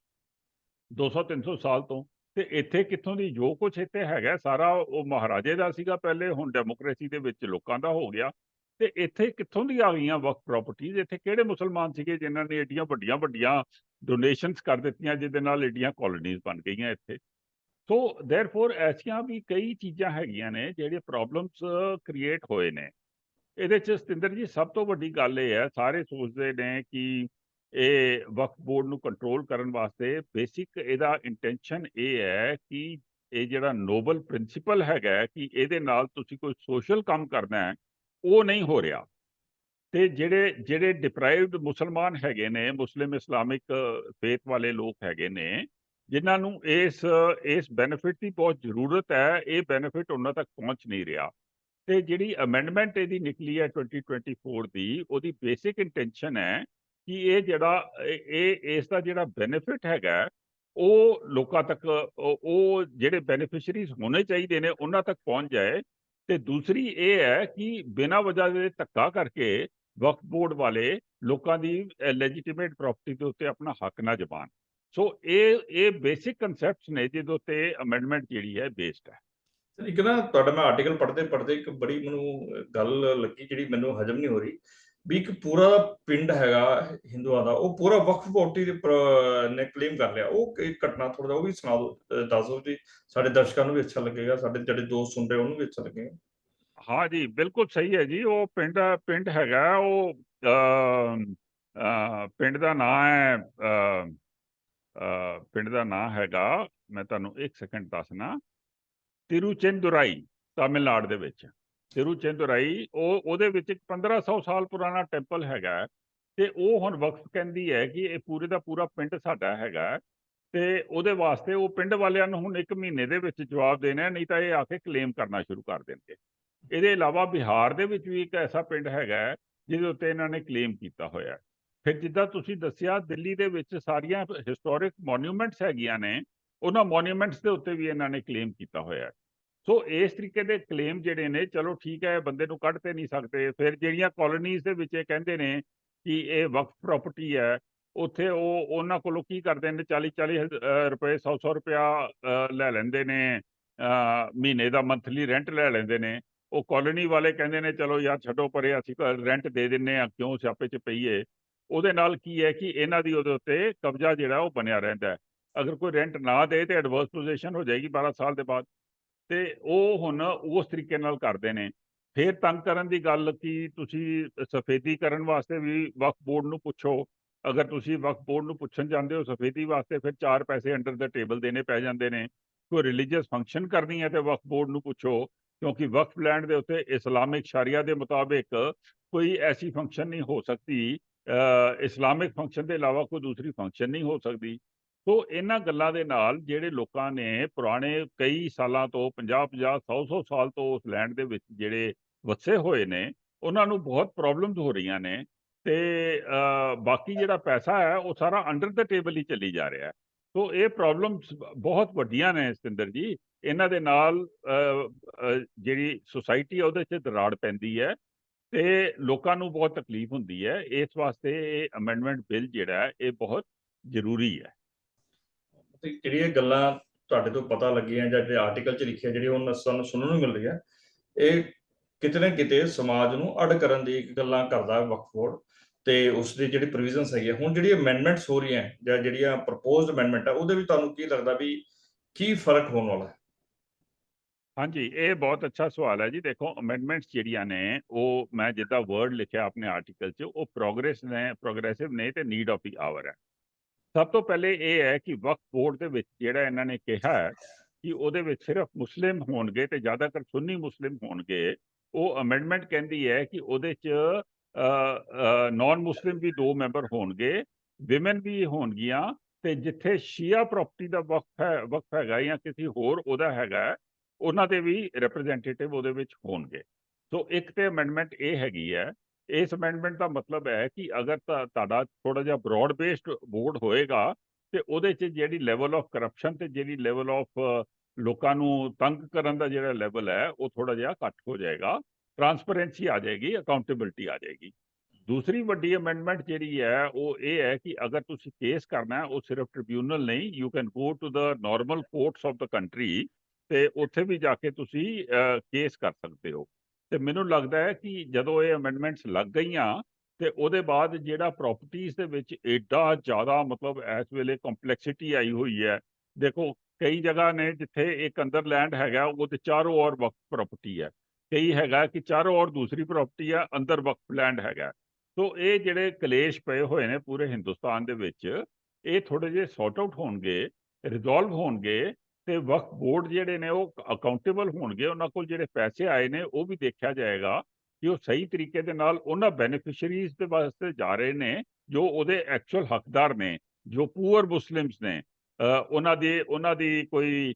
200 300 ਸਾਲ ਤੋਂ, ਤੇ ਇੱਥੇ ਕਿੱਥੋਂ ਦੀ ਜੋ ਕੁਝ ਇੱਥੇ ਹੈਗਾ ਸਾਰਾ ਉਹ ਮਹਾਰਾਜੇ ਦਾ ਸੀਗਾ ਪਹਿਲੇ, ਹੁਣ ਡੈਮੋਕ੍ਰੇਸੀ ਦੇ ਵਿੱਚ ਲੋਕਾਂ ਦਾ ਹੋ ਗਿਆ, ਤੇ ਇੱਥੇ ਕਿੱਥੋਂ ਦੀ ਆ ਗਈਆਂ ਵਕਫ ਪ੍ਰਾਪਰਟੀਆਂ ਇੱਥੇ ਕਿਹੜੇ ਮੁਸਲਮਾਨ ਸੀਗੇ ਜਿਨ੍ਹਾਂ ਨੇ ਏਡੀਆਂ ਵੱਡੀਆਂ ਵੱਡੀਆਂ ਡੋਨੇਸ਼ਨਸ ਕਰ ਦਿੱਤੀਆਂ, ਜਿਹਦੇ ਨਾਲ ਏਡੀਆਂ ਕਾਲੋਨੀਜ਼ ਬਣ ਗਈਆਂ ਇੱਥੇ? ਸੋ देयरफॉर ਐਸੀਆਂ ਵੀ ਕਈ ਚੀਜ਼ਾਂ ਹੈਗੀਆਂ ਨੇ ਜਿਹੜੇ ਪ੍ਰੋਬਲਮਸ ਕ੍ਰੀਏਟ ਹੋਏ ਨੇ ਇਹਦੇ ਚ ਸਤਿੰਦਰ ਜੀ ਸਭ ਤੋਂ ਵੱਡੀ ਗੱਲ ਇਹ ਹੈ ਸਾਰੇ ਸੋਚਦੇ ਨੇ ਕਿ ਇਹ ਵਕਫ ਬੋਰਡ ਨੂੰ ਕੰਟਰੋਲ ਕਰਨ ਵਾਸਤੇ ਬੇਸਿਕ ਇਹਦਾ ਇੰਟੈਂਸ਼ਨ ਇਹ ਹੈ ਕਿ ਇਹ ਜਿਹੜਾ ਨੋਬਲ ਪ੍ਰਿੰਸੀਪਲ ਹੈਗਾ ਹੈ ਕਿ ਇਹਦੇ ਨਾਲ ਤੁਸੀਂ ਕੋਈ ਸੋਸ਼ਲ ਕੰਮ ਕਰਨਾ ਹੈ ਉਹ ਨਹੀਂ ਹੋ ਰਿਹਾ ਤੇ ਜਿਹੜੇ ਜਿਹੜੇ ਡਿਪਰਾਈਵਡ ਮੁਸਲਮਾਨ ਹੈਗੇ ਨੇ ਮੁਸਲਿਮ ਇਸਲਾਮਿਕ ਫੇਥ ਵਾਲੇ ਲੋਕ ਹੈਗੇ ਨੇ ਜਿਨ੍ਹਾਂ ਨੂੰ ਇਸ ਇਸ ਬੈਨੀਫਿਟ ਦੀ ਬਹੁਤ ਜ਼ਰੂਰਤ ਹੈ, ਇਹ ਬੈਨੀਫਿਟ ਉਹਨਾਂ ਤੱਕ ਪਹੁੰਚ ਨਹੀਂ ਰਿਹਾ। ਤੇ ਜਿਹੜੀ ਅਮੈਂਡਮੈਂਟ ਇਹਦੀ ਨਿਕਲੀ ਹੈ 2024 ਦੀ, ਉਹਦੀ ਬੇਸਿਕ ਇੰਟੈਂਸ਼ਨ ਹੈ ਕਿ ਇਹ ਜਿਹੜਾ, ਇਹ ਇਸ ਦਾ ਜਿਹੜਾ ਬੈਨੀਫਿਟ ਹੈਗਾ, ਉਹ ਲੋਕਾਂ ਤੱਕ, ਉਹ ਜਿਹੜੇ ਬੈਨੀਫੀਸ਼ੀਅਰੀਜ਼ ਹੋਣੇ ਚਾਹੀਦੇ ਨੇ, ਉਹਨਾਂ ਤੱਕ ਪਹੁੰਚ ਜਾਏ। ਤੇ ਦੂਸਰੀ ਇਹ ਹੈ ਕਿ ਬਿਨਾਂ ਵਜ੍ਹਾ ਦੇ ਧੱਕਾ ਕਰਕੇ ਵਕਫ ਬੋਰਡ ਵਾਲੇ ਲੋਕਾਂ ਦੀ ਲੈਜੀਟੀਮੇਟ ਪ੍ਰਾਪਰਟੀ ਦੇ ਉੱਤੇ ਆਪਣਾ ਹੱਕ ਨਾ ਜਮਾਨ ਸੋ ਇਹ ਇਹ ਬੇਸਿਕ ਕਨਸੈਪਟਸ ਨੇ ਜਿਹਦੇ ਉੱਤੇ ਅਮੈਂਡਮੈਂਟ ਜਿਹੜੀ ਹੈ ਬੇਸਡ ਹੈ। ਸਰ ਇੱਕ ਨਾ ਤੁਹਾਡਾ ਮੈਂ ਆਰਟੀਕਲ ਪੜ੍ਹਦੇ ਪੜ੍ਹਦੇ ਇੱਕ ਬੜੀ ਮੈਨੂੰ ਗੱਲ ਲੱਗੀ ਜਿਹੜੀ ਮੈਨੂੰ ਹਜਮ ਨਹੀਂ ਹੋ ਰਹੀ। ਵੀ ਇੱਕ ਪੂਰਾ ਪਿੰਡ ਹੈਗਾ ਹਿੰਦੂਆਂ ਦਾ ਉਹ ਪੂਰਾ ਵਕਫ ਬੋਟੀ ਦੇ ਨੇ ਕਲੇਮ ਕਰ ਲਿਆ। ਉਹ ਇੱਕ ਘਟਨਾ ਥੋੜਾ ਉਹ ਵੀ ਸੁਣਾ ਦਿਓ ਦੱਸ ਜੀ। ਸਾਡੇ ਦਰਸ਼ਕਾਂ ਨੂੰ ਵੀ ਅੱਛਾ ਲੱਗੇਗਾ ਸਾਡੇ ਜਿਹੜੇ ਦੋਸਤ ਸੁਣ ਰਹੇ ਉਹਨੂੰ ਵੀ ਅੱਛਾ ਲੱਗੇਗਾ। ਹਾਂ ਜੀ ਬਿਲਕੁਲ ਸਹੀ ਹੈ ਜੀ। ਉਹ ਪਿੰਡ ਪਿੰਡ ਹੈਗਾ ਉਹ ਪਿੰਡ ਦਾ ਨਾਂ ਹੈ ਪਿੰਡ ਦਾ ਨਾਂ ਹੈਗਾ, ਮੈਂ ਤੁਹਾਨੂੰ ਇੱਕ ਸੈਕਿੰਡ ਦੱਸਣਾ। ਤਿਰੂਚਿੰਦੁਰਾਈ, ਤਾਮਿਲਨਾਡੂ ਦੇ ਵਿੱਚ। ਤਿਰੂਚਿੰਦੁਰਾਈ, ਉਹ, ਉਹਦੇ ਵਿੱਚ ਇੱਕ 1500 ਸਾਲ ਪੁਰਾਣਾ ਟੈਂਪਲ ਹੈਗਾ ਹੈ ਤੇ ਉਹ ਹੁਣ ਵਕਫ ਕਹਿੰਦੀ ਹੈ ਕਿ ਇਹ ਪੂਰੇ ਦਾ ਪੂਰਾ ਪਿੰਡ ਸਾਡਾ ਹੈਗਾ ਹੈ ਤੇ ਉਹਦੇ ਵਾਸਤੇ ਉਹ ਪਿੰਡ ਵਾਲਿਆਂ ਨੂੰ ਹੁਣ ਇੱਕ ਮਹੀਨੇ ਦੇ ਵਿੱਚ ਜਵਾਬ ਦੇਣਾ ਨਹੀਂ ਤਾਂ ਇਹ ਆ ਕੇ ਕਲੇਮ ਕਰਨਾ ਸ਼ੁਰੂ ਕਰ ਦੇਣਗੇ। ਇਹਦੇ ਇਲਾਵਾ ਬਿਹਾਰ ਦੇ ਵਿੱਚ ਵੀ ਇੱਕ ਐਸਾ ਪਿੰਡ ਹੈਗਾ ਜਿਹਦੇ ਉੱਤੇ ਇਹਨਾਂ ਨੇ ਕਲੇਮ ਕੀਤਾ ਹੋਇਆ ਫਿਰ ਜਿੱਦਾਂ ਤੁਸੀਂ ਦੱਸਿਆ, ਦਿੱਲੀ ਦੇ ਵਿੱਚ ਸਾਰੀਆਂ ਹਿਸਟੋਰਿਕ ਮੋਨੂਮੈਂਟਸ ਹੈਗੀਆਂ ਨੇ, ਉਹਨਾਂ ਮੋਨੂਮੈਂਟਸ ਦੇ ਉੱਤੇ ਵੀ ਇਹਨਾਂ ਨੇ ਕਲੇਮ ਕੀਤਾ ਹੋਇਆ ਸੋ ਇਸ ਤਰੀਕੇ ਦੇ ਕਲੇਮ ਜਿਹੜੇ ਨੇ, ਚਲੋ ਠੀਕ ਹੈ, ਬੰਦੇ ਨੂੰ ਕੱਢ ਤੇ ਨਹੀਂ ਸਕਦੇ, ਫਿਰ ਜਿਹੜੀਆਂ ਕਾਲੋਨੀਜ਼ ਦੇ ਵਿੱਚ ਇਹ ਕਹਿੰਦੇ ਨੇ ਕਿ ਇਹ ਵਕਫ ਪ੍ਰਾਪਰਟੀ ਹੈ, ਉੱਥੇ ਉਹ ਉਹਨਾਂ ਕੋਲੋਂ ਕੀ ਕਰਦੇ ਨੇ 40 40 ਰੁਪਏ 100 100 ਰੁਪਿਆ ਲੈ ਲੈਂਦੇ ਨੇ ਮਹੀਨੇ ਦਾ ਮੰਥਲੀ ਰੈਂਟ ਲੈ ਲੈਂਦੇ ਨੇ। ਉਹ ਕਾਲੋਨੀ ਵਾਲੇ ਕਹਿੰਦੇ ਨੇ, ਚਲੋ ਯਾਰ ਛੱਡੋ ਪਰੇ, ਅਸੀਂ ਰੈਂਟ ਦੇ ਦਿੰਨੇ ਆ, ਕਿਉਂ ਸਿਆਪੇ 'ਚ ਪਈਏ? ਉਹਦੇ ਨਾਲ ਕੀ ਹੈ ਕਿ ਇਹਨਾਂ ਦੀ ਉਹਦੇ ਉੱਤੇ ਕਬਜ਼ਾ ਜਿਹੜਾ ਉਹ ਬਣਿਆ ਰਹਿੰਦਾ ਹੈ। ਅਗਰ ਕੋਈ ਰੈਂਟ ਨਾ ਦੇ ਤੇ ਐਡਵਰਸ ਪੋਜੀਸ਼ਨ ਹੋ ਜਾਏਗੀ 12 ਸਾਲ ਦੇ ਬਾਅਦ, ਤੇ ਉਹ ਹੁਣ ਉਸ ਤਰੀਕੇ ਨਾਲ ਕਰਦੇ ਨੇ। ਫਿਰ ਤੰਗ ਕਰਨ ਦੀ ਗੱਲ ਕਿ ਤੁਸੀਂ ਸਫੇਦੀ ਕਰਨ ਵਾਸਤੇ ਵੀ ਵਕਫ ਬੋਰਡ ਨੂੰ ਪੁੱਛੋ। ਅਗਰ ਤੁਸੀਂ ਵਕਫ ਬੋਰਡ ਨੂੰ ਪੁੱਛਣ ਜਾਂਦੇ ਹੋ ਸਫੇਦੀ ਵਾਸਤੇ, ਫਿਰ ਚਾਰ ਪੈਸੇ ਅੰਡਰ ਦਾ ਟੇਬਲ ਦੇਣੇ ਪੈ ਜਾਂਦੇ ਨੇ। ਕੋਈ ਰਿਲੀਜੀਅਸ ਫੰਕਸ਼ਨ ਕਰਨੀ ਹੈ ਤੇ ਵਕਫ ਬੋਰਡ ਨੂੰ ਪੁੱਛੋ, ਕਿਉਂਕਿ ਵਕਫ ਲੈਂਡ ਦੇ ਉੱਤੇ ਇਸਲਾਮਿਕ ਸ਼ਰੀਆ ਦੇ ਮੁਤਾਬਿਕ ਕੋਈ ਐਸੀ ਫੰਕਸ਼ਨ ਨਹੀਂ ਹੋ ਸਕਦੀ ਇਸਲਾਮਿਕ ਫੰਕਸ਼ਨ ਦੇ ਇਲਾਵਾ ਕੋਈ ਦੂਸਰੀ ਫੰਕਸ਼ਨ ਨਹੀਂ ਹੋ ਸਕਦੀ। ਸੋ ਇਹਨਾਂ ਗੱਲਾਂ ਦੇ ਨਾਲ ਜਿਹੜੇ ਲੋਕਾਂ ਨੇ ਪੁਰਾਣੇ ਕਈ ਸਾਲਾਂ ਤੋਂ 50 50 100 100 ਸਾਲ ਤੋਂ ਉਸ ਲੈਂਡ ਦੇ ਵਿੱਚ ਜਿਹੜੇ ਵਸੇ ਹੋਏ ਨੇ, ਉਹਨਾਂ ਨੂੰ ਬਹੁਤ ਪ੍ਰੋਬਲਮਸ ਹੋ ਰਹੀਆਂ ਨੇ ਤੇ ਬਾਕੀ ਜਿਹੜਾ ਪੈਸਾ ਹੈ ਉਹ ਸਾਰਾ ਅੰਡਰ ਦ ਟੇਬਲ ਹੀ ਚੱਲੀ ਜਾ ਰਿਹਾ ਹੈ। ਸੋ ਇਹ ਪ੍ਰੋਬਲਮਸ ਬਹੁਤ ਵੱਡੀਆਂ ਨੇ ਸਤਿੰਦਰ ਜੀ। ਇਹਨਾਂ ਦੇ ਨਾਲ ਜਿਹੜੀ ਸੁਸਾਇਟੀ ਹੈ ਉਹਦੇ 'ਚ ਦਰਾੜ ਪੈਂਦੀ ਹੈ। ਤੇ ਲੋਕਾਂ ਨੂੰ ਬਹੁਤ ਤਕਲੀਫ ਹੁੰਦੀ ਹੈ। ਇਸ ਵਾਸਤੇ ਇਹ ਅਮੈਂਡਮੈਂਟ ਬਿੱਲ ਜਿਹੜਾ ਇਹ ਬਹੁਤ ਜ਼ਰੂਰੀ ਹੈ। ਤੇ ਜਿਹੜੀਆਂ ਗੱਲਾਂ ਤੁਹਾਡੇ ਤੋਂ ਪਤਾ ਲੱਗੀਆਂ ਜਾਂ ਜਿਹੜੇ ਆਰਟੀਕਲ 'ਚ ਲਿਖਿਆ ਜਿਹੜੀ ਹੁਣ ਸਾਨੂੰ ਸੁਣਨ ਨੂੰ ਮਿਲ ਰਹੀ ਹੈ ਇਹ ਕਿਤੇ ਨਾ ਕਿਤੇ ਸਮਾਜ ਨੂੰ ਅਡ ਕਰਨ ਦੀ ਗੱਲਾਂ ਕਰਦਾ ਹੈ ਵਕਫ ਬੋਰਡ ਤੇ ਉਸ ਦੀ ਜਿਹੜੀ ਪ੍ਰੋਵੀਜ਼ਨਸ ਹੈਗੀ ਹੁਣ ਜਿਹੜੀ ਅਮੈਂਡਮੈਂਟਸ ਹੋ ਰਹੀਆਂ ਜਾਂ ਜਿਹੜੀਆਂ ਪ੍ਰਪੋਜ਼ਡ ਅਮੈਂਡਮੈਂਟ ਆ, ਉਹਦੇ ਵਿੱਚ ਤੁਹਾਨੂੰ ਕੀ ਲੱਗਦਾ ਵੀ ਕੀ ਫ਼ਰਕ ਹੋਣ ਵਾਲਾ ਹੈ? ਹਾਂਜੀ, ਇਹ ਬਹੁਤ ਅੱਛਾ ਸਵਾਲ ਹੈ ਜੀ। ਦੇਖੋ ਅਮੈਂਡਮੈਂਟਸ ਜਿਹੜੀਆਂ ਨੇ, ਉਹ ਮੈਂ ਜਿੱਦਾਂ ਵਰਡ ਲਿਖਿਆ ਆਪਣੇ ਆਰਟੀਕਲ 'ਚ, ਉਹ ਪ੍ਰੋਗਰੈਸ ਨੇ ਪ੍ਰੋਗਰੈਸਿਵ ਨੇ ਤੇ ਨੀਡ ਆਫ ਦੀ ਆਵਰ ਹੈ। ਸਭ ਤੋਂ ਪਹਿਲੇ ਇਹ ਹੈ ਕਿ ਵਕਫ ਬੋਰਡ ਦੇ ਵਿੱਚ ਜਿਹੜਾ ਇਹਨਾਂ ਨੇ ਕਿਹਾ ਕਿ ਉਹਦੇ ਵਿੱਚ ਸਿਰਫ ਮੁਸਲਿਮ ਹੋਣਗੇ ਤੇ ਜ਼ਿਆਦਾਤਰ ਸੁੰਨੀ ਮੁਸਲਿਮ ਹੋਣਗੇ। ਉਹ ਅਮੈਂਡਮੈਂਟ ਕਹਿੰਦੀ ਹੈ ਕਿ ਉਹਦੇ 'ਚ ਨਾਨ ਮੁਸਲਿਮ ਵੀ ਦੋ ਮੈਂਬਰ ਹੋਣਗੇ ਵਿਮਨ ਵੀ ਹੋਣਗੀਆਂ ਤੇ ਜਿੱਥੇ ਸ਼ੀਆ ਪ੍ਰਾਪਰਟੀ ਦਾ ਵਕਫ ਹੈ ਵਕਫ ਹੈਗਾ ਜਾਂ ਕਿਸੇ ਹੋਰ ਉਹਦਾ ਹੈਗਾ ਉਹਨਾਂ ਦੇ ਵੀ ਰਿਪਰੈਜ਼ੈਂਟੇਟਿਵ ਉਹਦੇ ਵਿੱਚ ਹੋਣਗੇ। ਸੋ ਇੱਕ ਤੇ ਅਮੈਂਡਮੈਂਟ ਇਹ ਹੈਗੀ ਹੈ, ਇਸ ਅਮੈਂਡਮੈਂਟ ਦਾ ਮਤਲਬ ਹੈ ਕਿ ਅਗਰ ਤੁਹਾਡਾ ਥੋੜਾ ਜਿਹਾ ਬ੍ਰੌਡ ਬੇਸਡ ਬੋਰਡ ਹੋਏਗਾ ਤੇ ਉਹਦੇ 'ਚ ਜਿਹੜੀ ਲੈਵਲ ਆਫ ਕਰਪਸ਼ਨ ਤੇ ਜਿਹੜੀ ਲੈਵਲ ਆਫ ਲੋਕਾਂ ਨੂੰ ਤੰਗ ਕਰਨ ਦਾ ਜਿਹੜਾ ਲੈਵਲ ਹੈ, ਉਹ ਥੋੜਾ ਜਿਹਾ ਘੱਟ ਹੋ ਜਾਏਗਾ ਟਰਾਂਸਪੇਰੈਂਸੀ ਆ ਜਾਏਗੀ ਅਕਾਊਂਟੇਬਿਲਟੀ ਆ ਜਾਏਗੀ। ਦੂਸਰੀ ਵੱਡੀ ਅਮੈਂਡਮੈਂਟ ਜਿਹੜੀ ਹੈ, ਉਹ ਇਹ ਹੈ ਕਿ ਅਗਰ ਤੁਸੀਂ ਕੇਸ ਕਰਨਾ ਹੈ, ਉਹ ਸਿਰਫ ਟ੍ਰਿਬਿਊਨਲ ਨਹੀਂ you can go to the normal courts of the country ਤੇ ਉੱਥੇ ਵੀ ਜਾ ਕੇ ਤੁਸੀਂ ਕੇਸ ਕਰ ਸਕਦੇ ਹੋ। ਤੇ ਮੈਨੂੰ ਲੱਗਦਾ ਹੈ ਕਿ ਜਦੋਂ ਇਹ ਅਮੈਂਡਮੈਂਟਸ ਲੱਗ ਗਈਆਂ ਤੇ ਉਹਦੇ ਬਾਅਦ ਜਿਹੜਾ ਪ੍ਰਾਪਰਟੀਆਂ ਦੇ ਵਿੱਚ ਐਡਾ ਜ਼ਿਆਦਾ ਮਤਲਬ ਇਸ ਵੇਲੇ ਕੰਪਲੈਕਸਿਟੀ ਆਈ ਹੋਈ ਹੈ। ਦੇਖੋ, ਕਈ ਜਗ੍ਹਾ ਨੇ ਜਿੱਥੇ ਇੱਕ ਅੰਦਰ ਲੈਂਡ ਹੈਗਾ, ਉਹ ਉਹਦੇ ਚਾਰੋਂ ਔਰ ਵਕਫ ਪ੍ਰਾਪਰਟੀ ਹੈ। ਕਈ ਹੈਗਾ ਕਿ ਚਾਰੋਂ ਔਰ ਦੂਸਰੀ ਪ੍ਰਾਪਰਟੀ ਹੈ ਅੰਦਰ ਵਕਫ ਲੈਂਡ ਹੈਗਾ। ਸੋ ਇਹ ਜਿਹੜੇ ਕਲੇਸ਼ ਪਏ ਹੋਏ ਨੇ ਪੂਰੇ ਹਿੰਦੁਸਤਾਨ ਦੇ ਵਿੱਚ, ਇਹ ਥੋੜੇ ਜਿਹੇ ਸੌਟ ਆਊਟ ਹੋਣਗੇ ਰਿਜ਼ੋਲਵ ਹੋਣਗੇ ਤੇ ਵਕਫ ਬੋਰਡ ਜਿਹੜੇ ਨੇ ਉਹ ਅਕਾਊਂਟੇਬਲ ਹੋਣਗੇ, ਉਹਨਾਂ ਕੋਲ ਜਿਹੜੇ ਪੈਸੇ ਆਏ ਨੇ, ਉਹ ਵੀ ਦੇਖਿਆ ਜਾਏਗਾ ਕਿ ਉਹ ਸਹੀ ਤਰੀਕੇ ਦੇ ਨਾਲ ਉਹਨਾਂ ਬੈਨੀਫੀਸ਼ੀਅਰੀਜ਼ ਦੇ ਵਾਸਤੇ ਜਾ ਰਹੇ ਨੇ, ਜੋ ਉਹਦੇ ਐਕਚੁਅਲ ਹੱਕਦਾਰ ਨੇ, ਜੋ ਪੂਅਰ ਮੁਸਲਿਮਸ ਨੇ। ਉਹਨਾਂ ਦੇ, ਉਹਨਾਂ ਦੀ ਕੋਈ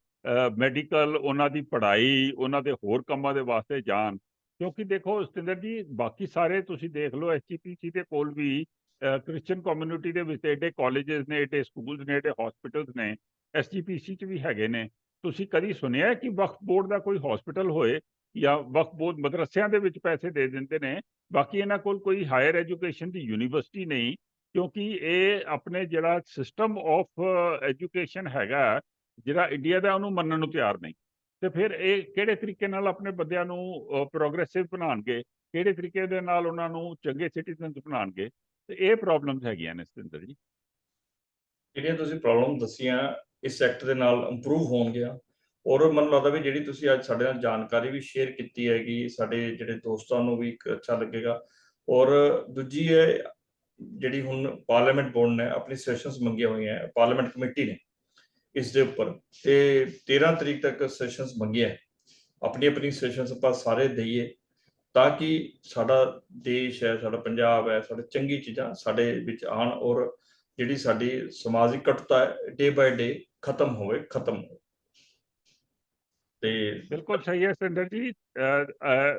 ਮੈਡੀਕਲ ਉਹਨਾਂ ਦੀ ਪੜ੍ਹਾਈ, ਉਹਨਾਂ ਦੇ ਹੋਰ ਕੰਮਾਂ ਦੇ ਵਾਸਤੇ ਜਾਣ। ਕਿਉਂਕਿ ਦੇਖੋ ਸਤਿੰਦਰ ਜੀ, ਬਾਕੀ ਸਾਰੇ ਤੁਸੀਂ ਦੇਖ ਲਓ ਐਸਜੀਪੀਸੀ ਦੇ ਕੋਲ ਵੀ ਕ੍ਰਿਸਚੀਅਨ ਕਮਿਊਨਿਟੀ ਦੇ ਵਿੱਚ, ਏਡੇ ਕਾਲਜਸ ਨੇ, ਏਡੇ ਸਕੂਲਸ ਨੇ, ਏਡੇ ਹਸਪੀਟਲਸ ਨੇ। ਐਸਜੀਪੀਸੀ ਚ ਵੀ ਹੈਗੇ ਨੇ। ਤੁਸੀਂ ਕਦੀ ਸੁਣਿਆ ਕਿ ਵਕਫ ਬੋਰਡ ਦਾ ਕੋਈ ਹਸਪੀਟਲ ਹੋਏ ਜਾਂ ਵਕਫ ਬੋਰਡ ਮਦਰਸਿਆਂ ਦੇ ਵਿੱਚ ਪੈਸੇ ਦੇ ਦਿੰਦੇ ਨੇ? ਬਾਕੀ ਇਹਨਾਂ ਕੋਲ ਕੋਈ ਹਾਇਰ ਐਜੂਕੇਸ਼ਨ ਦੀ ਯੂਨੀਵਰਸਿਟੀ ਨਹੀਂ, ਕਿਉਂਕਿ ਇਹ ਆਪਣੇ ਜਿਹੜਾ ਸਿਸਟਮ ਆਫ ਐਜੂਕੇਸ਼ਨ ਹੈਗਾ, ਜਿਹੜਾ ਇੰਡੀਆ ਦਾ ਉਹਨੂੰ ਮੰਨਣ ਨੂੰ ਤਿਆਰ ਨਹੀਂ। ਤੇ ਫਿਰ ਇਹ ਕਿਹੜੇ ਤਰੀਕੇ ਨਾਲ ਆਪਣੇ ਬੰਦਿਆਂ ਨੂੰ ਪ੍ਰੋਗਰੈਸਿਵ ਬਣਾਉਣਗੇ? ਕਿਹੜੇ ਤਰੀਕੇ ਦੇ ਨਾਲ ਉਹਨਾਂ ਨੂੰ ਚੰਗੇ ਸਿਟੀਜ਼ਨਸ ਬਣਾਉਣਗੇ? ਤੇ ਇਹ ਪ੍ਰੋਬਲਮਸ ਹੈਗੀਆਂ ਨੇ ਸਤਿੰਦਰ ਜੀ। ਜਿਹੜੀਆਂ ਤੁਸੀਂ ਪ੍ਰੋਬਲਮ ਦੱਸੀਆਂ ਇਸ ਸੈਕਟਰ ਦੇ ਨਾਲ ਇੰਪਰੂਵ ਹੋਣਗੀਆਂ ਔਰ ਮੈਨੂੰ ਲੱਗਦਾ ਵੀ ਜਿਹੜੀ ਤੁਸੀਂ ਅੱਜ ਸਾਡੇ ਨਾਲ ਜਾਣਕਾਰੀ ਵੀ ਸ਼ੇਅਰ ਕੀਤੀ ਹੈਗੀ, ਸਾਡੇ ਜਿਹੜੇ ਦੋਸਤਾਂ ਨੂੰ ਵੀ ਇੱਕ ਅੱਛਾ ਲੱਗੇਗਾ। ਔਰ ਦੂਜੀ ਹੈ ਜਿਹੜੀ ਹੁਣ ਪਾਰਲੀਮੈਂਟ ਬੋਰਡ ਨੇ ਆਪਣੀ ਸੈਸ਼ਨਸ ਮੰਗੀਆਂ ਹੋਈਆਂ ਹੈ ਪਾਰਲੀਮੈਂਟ ਕਮੇਟੀ ਨੇ ਇਸ ਦੇ ਉੱਪਰ। ਤੇ 13 ਤਰੀਕ ਤੱਕ ਸੈਸ਼ਨਸ ਮੰਗੀਆਂ ਆਪਣੀ ਆਪਣੀ ਸੈਸ਼ਨਸ ਆਪਾਂ ਸਾਰੇ ਦਈਏ ਤਾਂ ਕਿ ਸਾਡਾ ਦੇਸ਼ ਹੈ, ਸਾਡਾ ਪੰਜਾਬ ਹੈ, ਸਾਡੇ ਚੰਗੀ ਚੀਜ਼ਾਂ ਸਾਡੇ ਵਿੱਚ ਆਣ ਔਰ ਜਿਹੜੀ ਸਾਡੀ ਸਮਾਜਿਕ ਕਟਤਾ ਹੈ ਡੇ ਬਾਈ ਡੇ ਖਤਮ ਹੋਵੇ ਖਤਮ ਹੋਵੇ ਤੇ ਬਿਲਕੁਲ ਸਹੀ ਹੈ ਸਤਿੰਦਰ ਜੀ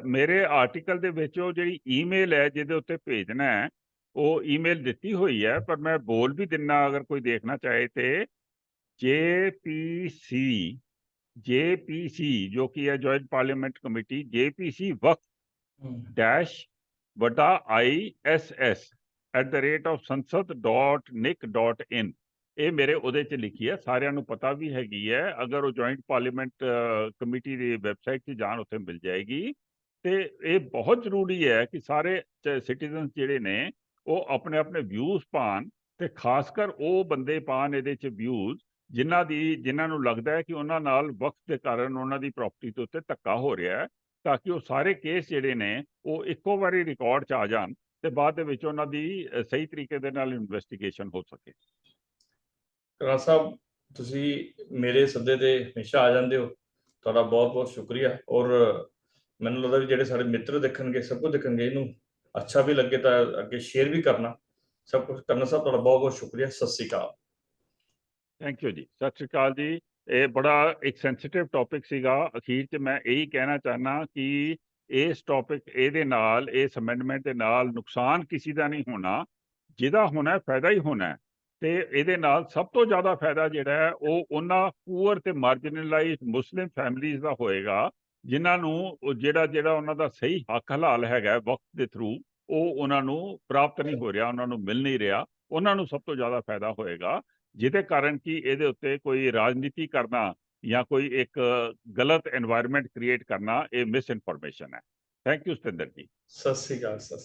ਮੇਰੇ ਆਰਟੀਕਲ ਦੇ ਵਿੱਚ ਉਹ ਜਿਹੜੀ ਈਮੇਲ ਹੈ ਜਿਹਦੇ ਉੱਤੇ ਭੇਜਣਾ ਹੈ ਉਹ ਈਮੇਲ ਦਿੱਤੀ ਹੋਈ ਹੈ ਪਰ ਮੈਂ ਬੋਲ ਵੀ ਦਿੰਨਾ ਅਗਰ ਕੋਈ ਦੇਖਣਾ ਚਾਹੇ ਤੇ JPC JPC ਜੋ ਕਿ ਹੈ ਜੁਆਇੰਟ ਪਾਰਲੀਮੈਂਟ ਕਮੇਟੀ JPC ਵਕ ਡੈਸ਼ ਵੱਡਾ ISS @sansad.nic.in ਇਹ ਮੇਰੇ ਉਹਦੇ 'ਚ ਲਿਖੀ ਹੈ, ਸਾਰਿਆਂ ਨੂੰ ਪਤਾ ਵੀ ਹੈਗੀ ਹੈ, ਅਗਰ ਉਹ ਜੁਆਇੰਟ ਪਾਰਲੀਮੈਂਟ ਕਮੇਟੀ ਦੀ ਵੈਬਸਾਈਟ 'ਤੇ ਜਾਣ, ਉੱਥੇ ਮਿਲ ਜਾਏਗੀ। ਤੇ ਇਹ ਬਹੁਤ ਜ਼ਰੂਰੀ ਹੈ ਕਿ ਸਾਰੇ ਸਿਟੀਜ਼ਨਸ ਜਿਹੜੇ ਨੇ, ਉਹ ਆਪਣੇ ਆਪਣੇ ਵਿਊਜ਼ ਪਾਣ ਤੇ ਖਾਸ ਕਰ ਉਹ ਬੰਦੇ ਪਾਣ ਇਹਦੇ 'ਚ ਵਿਊਜ਼ ਜਿਨ੍ਹਾਂ ਦੀ, ਜਿਨ੍ਹਾਂ ਨੂੰ ਲੱਗਦਾ ਹੈ ਕਿ ਉਹਨਾਂ ਨਾਲ ਵਕਤ ਦੇ ਕਾਰਨ ਉਹਨਾਂ ਦੀ ਪ੍ਰਾਪਰਟੀ ਦੇ ਉੱਤੇ ਧੱਕਾ ਹੋ ਰਿਹਾ ਹੈ, ਤਾਂ ਕਿ ਉਹ ਸਾਰੇ ਕੇਸ ਜਿਹੜੇ ਨੇ, ਉਹ ਇੱਕੋ ਵਾਰੀ ਰਿਕਾਰਡ 'ਚ ਆ ਜਾਣ ਤੇ ਬਾਅਦ ਦੇ ਵਿੱਚ ਉਹਨਾਂ ਦੀ ਸਹੀ ਤਰੀਕੇ ਦੇ ਨਾਲ ਇਨਵੈਸਟੀਗੇਸ਼ਨ ਹੋ ਸਕੇ। ਕਰਾ ਸਾਹਿਬ, ਤੁਸੀਂ ਮੇਰੇ ਸੱਦੇ ਤੇ ਹਮੇਸ਼ਾ ਆ ਜਾਂਦੇ ਹੋ। ਤੁਹਾਡਾ ਬਹੁਤ ਬਹੁਤ ਸ਼ੁਕਰੀਆ। ਔਰ ਮੈਨੂੰ ਲੱਗਦਾ ਵੀ ਜਿਹੜੇ ਸਾਡੇ ਮਿੱਤਰ ਦੇਖਣਗੇ, ਸਭ ਕੁਝ ਦੇਖਣਗੇ ਇਹਨੂੰ। ਅੱਛਾ ਵੀ ਲੱਗੇ ਤਾਂ ਅੱਗੇ ਸ਼ੇਅਰ ਵੀ ਕਰਨਾ। ਸਭ ਕੁਝ ਕਰਨਾ ਸਾਹਿਬ ਤੁਹਾਡਾ ਬਹੁਤ ਬਹੁਤ ਸ਼ੁਕਰੀਆ। ਸਤਿ ਸ੍ਰੀ ਅਕਾਲ। ਥੈਂਕ ਯੂ ਜੀ। ਸਤਿ ਸ੍ਰੀ ਅਕਾਲ ਜੀ। ਇਹ ਬੜਾ ਇੱਕ ਸੈਂਸਿਟਿਵ ਟੌਪਿਕ ਸੀਗਾ ਅਖੀਰ 'ਚ ਮੈਂ ਇਹੀ ਕਹਿਣਾ ਚਾਹਨਾ ਕਿ ਇਸ ਟੌਪਿਕ ਇਹਦੇ ਨਾਲ, ਇਸ ਅਮੈਂਡਮੈਂਟ ਦੇ ਨਾਲ ਨੁਕਸਾਨ ਕਿਸੇ ਦਾ ਨਹੀਂ ਹੋਣਾ। ਜਿਹਦਾ ਹੋਣਾ ਫਾਇਦਾ ਹੀ ਹੋਣਾ ਤੇ ਇਹਦੇ ਨਾਲ ਸਭ ਤੋਂ ਜ਼ਿਆਦਾ ਫਾਇਦਾ ਜਿਹੜਾ ਹੈ, ਉਹ ਉਹਨਾਂ ਪੂਅਰ ਤੇ ਮਾਰਜਨਲਾਈਜ਼ਡ ਮੁਸਲਿਮ ਫੈਮਿਲੀਆਂ ਦਾ ਹੋਏਗਾ, ਜਿਨ੍ਹਾਂ ਨੂੰ ਜਿਹੜਾ ਜਿਹੜਾ ਉਹਨਾਂ ਦਾ ਸਹੀ ਹੱਕ ਹਲਾਲ ਹੈਗਾ ਵਕਤ ਦੇ ਥਰੂ ਉਹ ਉਹਨਾਂ ਨੂੰ ਪ੍ਰਾਪਤ ਨਹੀਂ ਹੋ ਰਿਹਾ, ਉਹਨਾਂ ਨੂੰ ਮਿਲ ਨਹੀਂ ਰਿਹਾ, ਉਹਨਾਂ ਨੂੰ ਸਭ ਤੋਂ ਜ਼ਿਆਦਾ ਫਾਇਦਾ ਹੋਏਗਾ, ਜਿਹਦੇ ਕਾਰਨ ਕਿ ਇਹਦੇ ਉੱਤੇ ਕੋਈ ਰਾਜਨੀਤੀ ਕਰਨਾ ਜਾਂ ਕੋਈ ਇੱਕ ਗਲਤ এনवायरमेंट ਕ੍ਰੀਏਟ ਕਰਨਾ, ਇਹ ਮਿਸ ਇਨਫੋਰਮੇਸ਼ਨ ਹੈ। Thank you Satinder ji. Sat Sri ਅਕਾਲ, ਸਤਿ